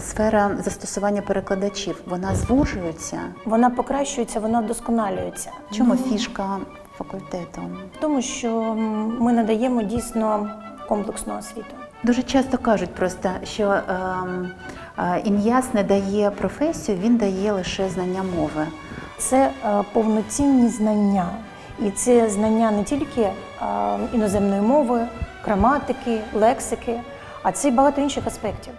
сфера застосування перекладачів вона звужується. Вона покращується, вона вдосконалюється. В чому фішка факультету? Тому що ми надаємо дійсно комплексну освіту. Дуже часто кажуть просто, що ем, е, ім'яс не дає професію, він дає лише знання мови. Це е, повноцінні знання. І це знання не тільки е, іноземної мови, граматики, лексики, а це й багато інших аспектів.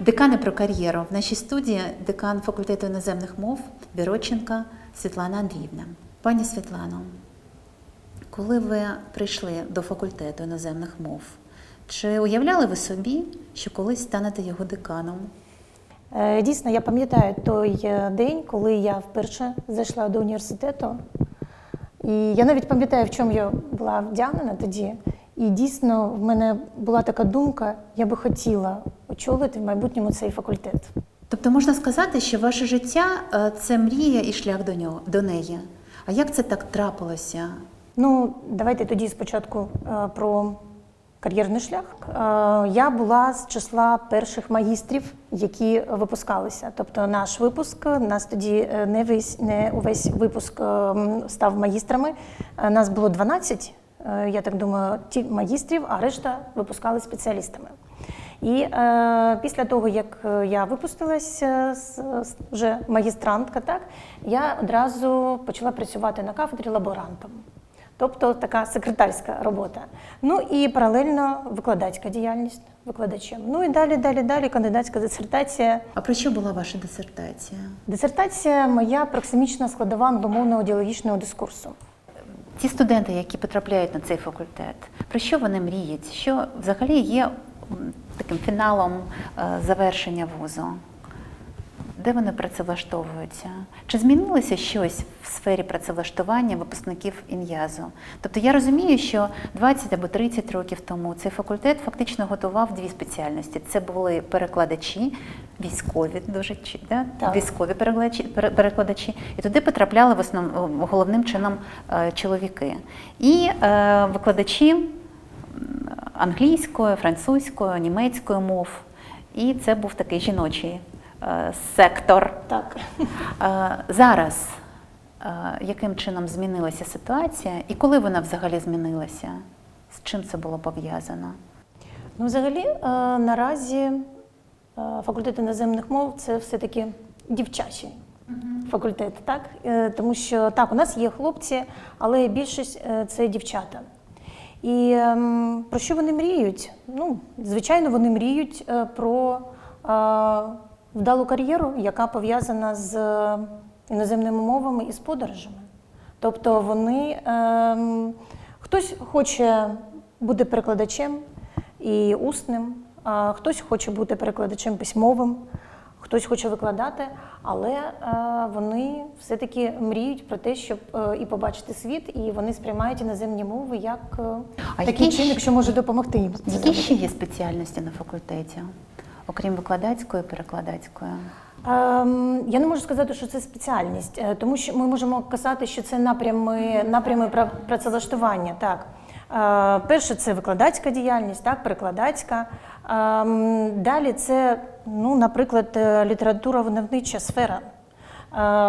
Декани про кар'єру. В нашій студії декан факультету іноземних мов Біроченка Світлана Андріївна. Пані Світлано, коли ви прийшли до факультету іноземних мов, чи уявляли ви собі, що колись станете його деканом? Е, Дійсно, я пам'ятаю той е, день, коли я вперше зайшла до університету. І я навіть пам'ятаю, в чому я була вдягнена тоді. І дійсно в мене була така думка, я би хотіла очолити в майбутньому цей факультет. Тобто можна сказати, що ваше життя е, це мрія і шлях до нього до неї. А як це так трапилося? Ну, давайте тоді спочатку е, про кар'єрний шлях. Е, Я була з числа перших магістрів, які випускалися. Тобто наш випуск, нас тоді не весь не увесь випуск став магістрами. Нас було 12, е, я так думаю, ті магістрів, а решта випускали спеціалістами. І е, після того, як е, я випустилася з, з- вже магістрантка, так я одразу почала працювати на кафедрі лаборантом. Тобто така секретарська робота. Ну і паралельно викладацька діяльність викладачем. Ну і далі, далі, далі кандидатська дисертація. А про що була ваша дисертація? Дисертація моя проксимічна складова англомовного діалогічного дискурсу. Ті студенти, які потрапляють на цей факультет, про що вони мріють? Що взагалі є таким фіналом е, завершення вузу? Де вони працевлаштовуються? Чи змінилося щось в сфері працевлаштування випускників ін'язу? Тобто я розумію, що 20 або 30 років тому цей факультет фактично готував дві спеціальності. Це були перекладачі, військові, дуже да? Так. військові перекладачі, перекладачі, і туди потрапляли в основному головним чином е, чоловіки. І е, викладачі м, англійської, французької, німецької мов. І це був такий жіночий е, сектор. Так. Е, Зараз е, яким чином змінилася ситуація, і коли вона взагалі змінилася? З чим це було пов'язано? Ну, взагалі, наразі факультет іноземних мов це все-таки дівчачий факультет, так? Тому що так, у нас є хлопці, але більшість це дівчата. І ем, про що вони мріють? Ну, звичайно, вони мріють е, про е, вдалу кар'єру, яка пов'язана з е, іноземними мовами і з подорожами. Тобто вони ем, хтось хоче бути перекладачем і усним, а хтось хоче бути перекладачем письмовим, хтось хоче викладати, але е, вони все-таки мріють про те, щоб е, і побачити світ, і вони сприймають іноземні мови як е, А такий чинник, що може допомогти їм. Які ще є спеціальності на факультеті, окрім викладацької, перекладацької? Ем, я не можу сказати, що це спеціальність, е, тому що ми можемо казати, що це напрями, напрями пра- працевлаштування. Так. Е, Перше це викладацька діяльність, так, перекладацька. Ем, Далі це, ну, наприклад, е, література-видавнича сфера. Е,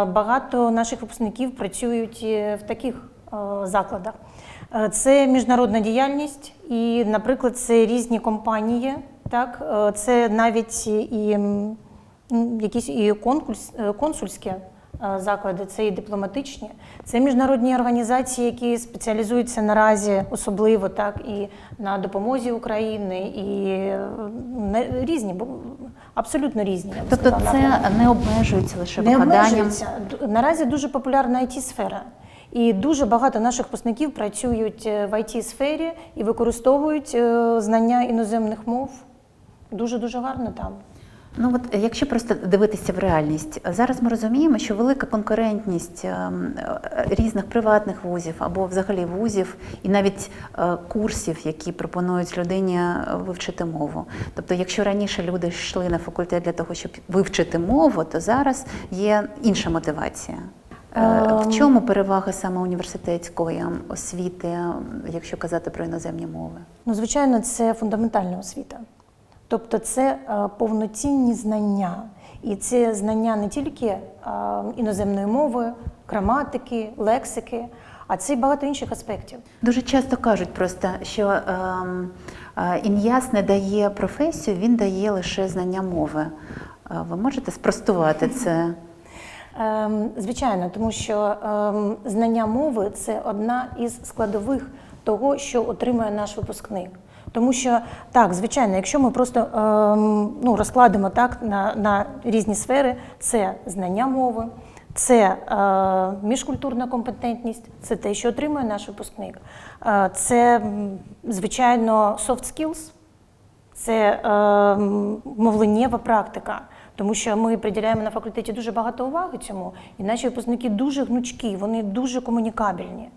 Багато наших випускників працюють е, в таких закладах. Це міжнародна діяльність, і, наприклад, це різні компанії. Так, це навіть і якісь і конкурс, консульські заклади, це і дипломатичні, це міжнародні організації, які спеціалізуються наразі особливо так і на допомозі України, і різні, абсолютно різні. я Тобто сказала, це напрямки. не обмежується лише Не викладанням. обмежується. Наразі дуже популярна it сфера І дуже багато наших випускників працюють е, в it сфері і використовують е, знання іноземних мов. Дуже-дуже гарно там. Ну от якщо просто дивитися в реальність, зараз ми розуміємо, що велика конкурентність ем, е, різних приватних вузів або взагалі вузів, і навіть е, курсів, які пропонують людині е, вивчити мову. Тобто, якщо раніше люди йшли на факультет для того, щоб вивчити мову, то зараз є інша мотивація. Е, В Ем. чому перевага саме університетської освіти, якщо казати про іноземні мови? Ну, звичайно, це фундаментальна освіта. Тобто це е, повноцінні знання. І це знання не тільки е, іноземної мови, граматики, лексики, а це й багато інших аспектів. Дуже часто кажуть просто, що ем, е, ім'яс не дає професію, він дає лише знання мови. Ви можете спростувати це? Ем, Звичайно, тому що ем, знання мови це одна із складових того, що отримує наш випускник. Тому що так, звичайно, якщо ми просто ем, ну, розкладемо так на, на різні сфери, це знання мови, це е, міжкультурна компетентність, це те, що отримує наш випускник, е, це звичайно soft skills, це е, мовленнєва практика, тому що ми приділяємо на факультеті дуже багато уваги цьому, і наші випускники дуже гнучкі, вони дуже комунікабельні.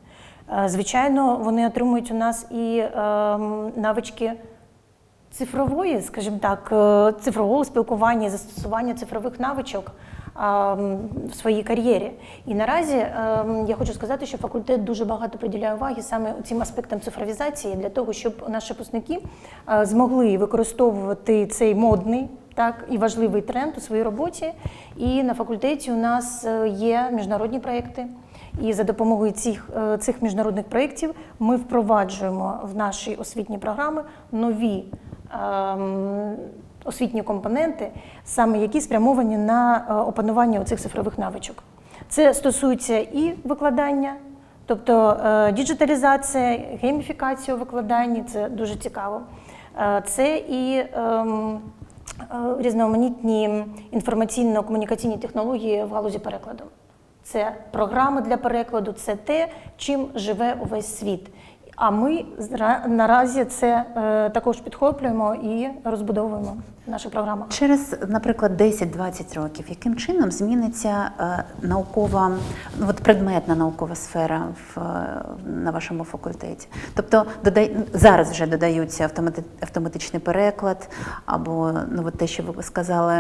Е, звичайно, вони отримують у нас і е, навички цифрової, скажімо так, е, цифрового спілкування, застосування цифрових навичок в своїй кар'єрі. І наразі е, я хочу сказати, що факультет дуже багато приділяє уваги саме цим аспектам цифровізації для того, щоб наші випускники е, змогли використовувати цей модний. Так, і важливий тренд у своїй роботі. І на факультеті у нас є міжнародні проекти. І за допомогою цих, е, цих міжнародних проєктів ми впроваджуємо в наші освітні програми нові ем, освітні компоненти, саме які спрямовані на е, опанування цих цифрових навичок. Це стосується і викладання, тобто е, діджиталізація, гейміфікація у викладанні це дуже цікаво. Це і ем, різноманітні інформаційно-комунікаційні технології в галузі перекладу. Це програми для перекладу, це те, чим живе увесь світ. А ми наразі це е, також підхоплюємо і розбудовуємо в наших програмах. Через, наприклад, 10-20 років, яким чином зміниться е, наукова, ну, от предметна наукова сфера в, е, на вашому факультеті? Тобто додай, зараз вже додаються автомати, автоматичний переклад, або ну, от те, що ви сказали,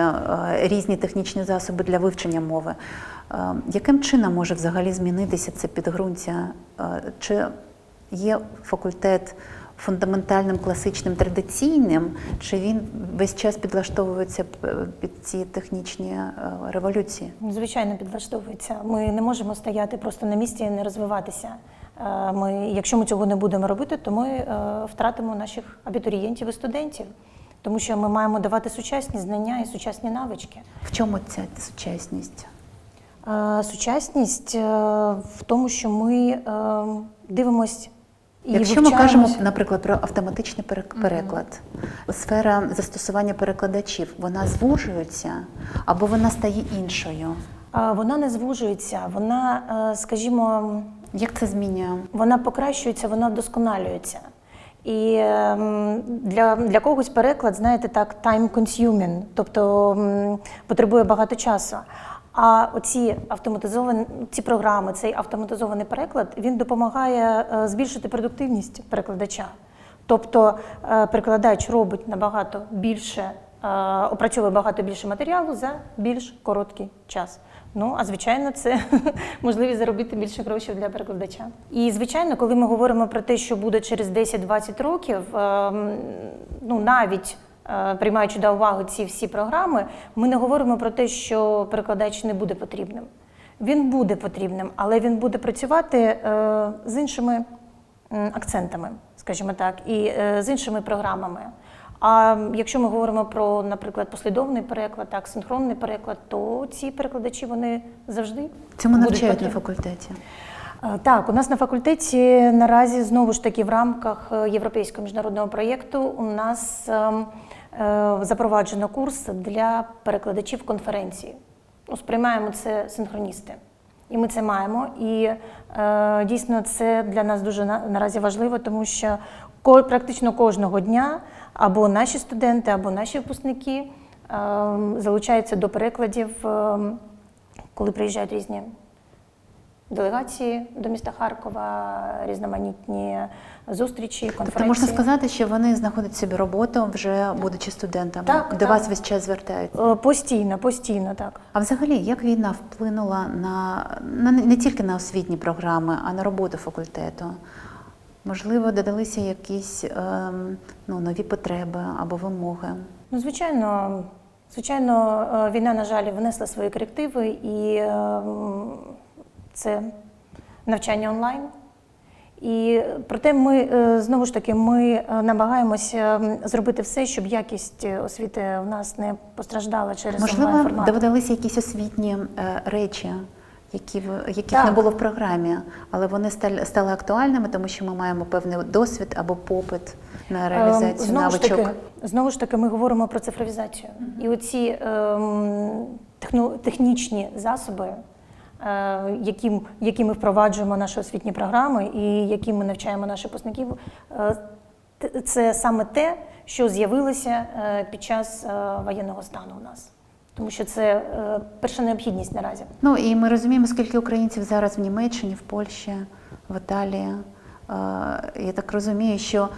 різні технічні засоби для вивчення мови. Яким чином може взагалі змінитися це підґрунтя? Чи є факультет фундаментальним, класичним, традиційним, чи він весь час підлаштовується під ці технічні е, революції? Звичайно, підлаштовується. Ми не можемо стояти просто на місці і не розвиватися. Е, Ми, якщо ми цього не будемо робити, то ми е, втратимо наших абітурієнтів і студентів, тому що ми маємо давати сучасні знання і сучасні навички. В чому ця сучасність? Е, Сучасність е, в тому, що ми е, дивимось і Якщо ми кажемо, наприклад, про автоматичний перек- переклад, сфера застосування перекладачів, вона звужується або вона стає іншою? Вона не звужується, вона, е, скажімо, Як це змінює? вона покращується, вона вдосконалюється. І ем, для, для когось переклад, знаєте, так, time consuming, тобто потребує багато часу. А оці автоматизовані ці програми, цей автоматизований переклад, він допомагає е, збільшити продуктивність перекладача. Тобто е, перекладач робить набагато більше, е, опрацьовує багато більше матеріалу за більш короткий час. Ну, а звичайно, це можливість заробити більше грошей для перекладача. І звичайно, коли ми говоримо про те, що буде через 10-20 років, ем, ну навіть приймаючи до уваги ці всі програми, ми не говоримо про те, що перекладач не буде потрібним. Він буде потрібним, але він буде працювати е, з іншими акцентами, скажімо так, і е, з іншими програмами. А якщо ми говоримо про, наприклад, послідовний переклад, так, синхронний переклад, то ці перекладачі вони завжди Цьому будуть навчають на факультеті. Е, Так, у нас на факультеті наразі знову ж таки в рамках е, європейського міжнародного проєкту у нас ем, е, запроваджено курс для перекладачів конференції. Ну, сприймаємо це синхроністи. І ми це маємо. І дійсно це для нас дуже на, наразі важливо, тому що практично кожного дня або наші студенти, або наші випускники е, залучаються до перекладів, е, коли приїжджають різні делегації до міста Харкова, різноманітні зустрічі, конференції. Тобто можна сказати, що вони знаходять собі роботу вже будучи студентами, Так, до так. вас весь час звертаються. Е, Постійно, постійно так. А взагалі, як війна вплинула на, на не тільки на освітні програми, а на роботу факультету? Можливо, додалися якісь ем, ну, нові потреби або вимоги. Ну, звичайно, звичайно, е, війна, на жаль, внесла свої корективи, і е, м, це навчання онлайн. І проте ми е, знову ж таки ми е, намагаємося зробити все, щоб якість е, освіти в нас не постраждала через Можливо, онлайн формат. додалися якісь освітні речі, які в яких Так. не було в програмі, але вони стали, стали актуальними, тому що ми маємо певний досвід або попит на реалізацію Ем, знову ж навичок. таки, знову ж таки, ми говоримо про цифровізацію. І оці ем, техно, технічні засоби, е, які, які ми впроваджуємо наші освітні програми і які ми навчаємо наших випускників, е, це саме те, що з'явилося е, під час воєнного стану у нас. Тому що це перша необхідність наразі. Ну і ми розуміємо, скільки українців зараз в Німеччині, в Польщі, в Італії. Я так розумію, що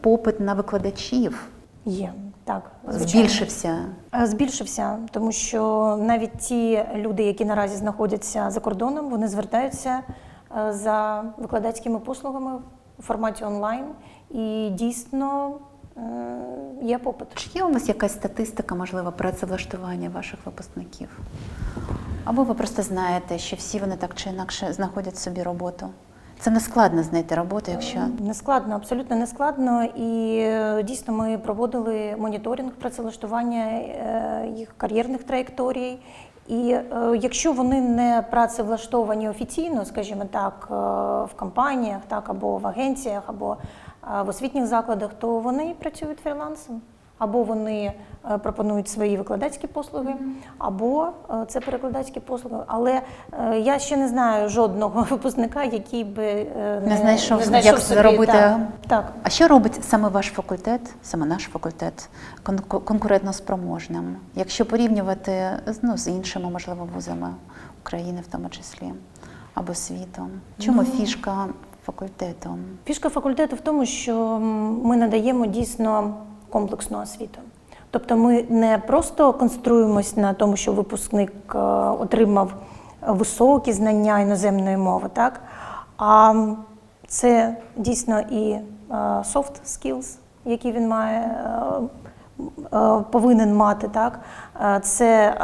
попит на викладачів Є так звичайно. збільшився. Е, Збільшився, тому що навіть ті люди, які наразі знаходяться за кордоном, вони звертаються е, за викладацькими послугами у форматі онлайн, і дійсно е, є попит. Чи є у вас якась статистика, можливо, працевлаштування ваших випускників? Або ви просто знаєте, що всі вони так чи інакше знаходять собі роботу? Це не складно знайти роботу, якщо Не складно, абсолютно не складно. І е, дійсно ми проводили моніторинг працевлаштування е, їх кар'єрних траєкторій. І е, якщо вони не працевлаштовані офіційно, скажімо так, в компаніях, так або в агенціях, або в освітніх закладах, то вони працюють фрілансом. Або вони е, пропонують свої викладацькі послуги, або е, це перекладацькі послуги. Але е, я ще не знаю жодного випускника, який би е, Не знайшов, не як собі, заробити. Так, так. А що робить саме ваш факультет, саме наш факультет, кон- конкурентно спроможним, якщо порівнювати з- ну, з іншими, можливо, вузами України в тому числі, або світом? Чому Ну, фішка факультету? Фішка факультету в тому, що ми надаємо дійсно комплексну освіту. Тобто ми не просто концентруємось на тому, що випускник е, отримав високі знання іноземної мови, так? а це дійсно і е, soft skills, які він має. е, Повинен мати так, це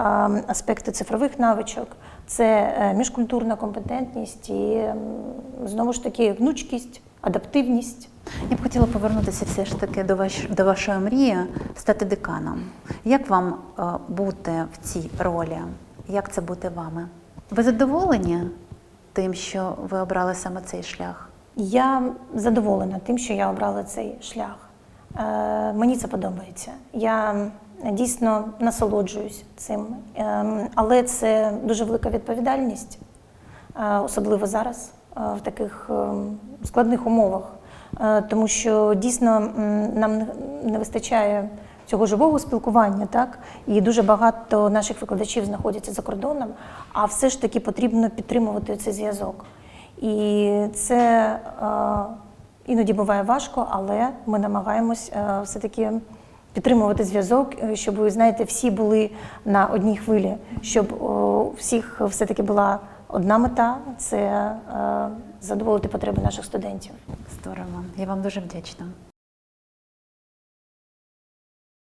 аспекти цифрових навичок, це міжкультурна компетентність і знову ж таки гнучкість, адаптивність. Я б хотіла повернутися все ж таки до, ваш, до вашої мрії стати деканом. Як вам е, бути в цій ролі? Як це бути вами? Ви задоволені тим, що ви обрали саме цей шлях? Я задоволена тим, що я обрала цей шлях. Е, мені це подобається. Я дійсно насолоджуюсь цим, Ем, але це дуже велика відповідальність, е, особливо зараз, е, в таких ем, складних умовах. Е, Тому що дійсно нам не- вистачає цього живого спілкування, так і дуже багато наших викладачів знаходяться за кордоном, а все ж таки потрібно підтримувати цей зв'язок. І це е, іноді буває важко, але ми намагаємось е, все-таки підтримувати зв'язок, щоб ви знаєте, всі були на одній хвилі, щоб у всіх все-таки була одна мета це задоволити потреби наших студентів. Здорово. Я вам дуже вдячна.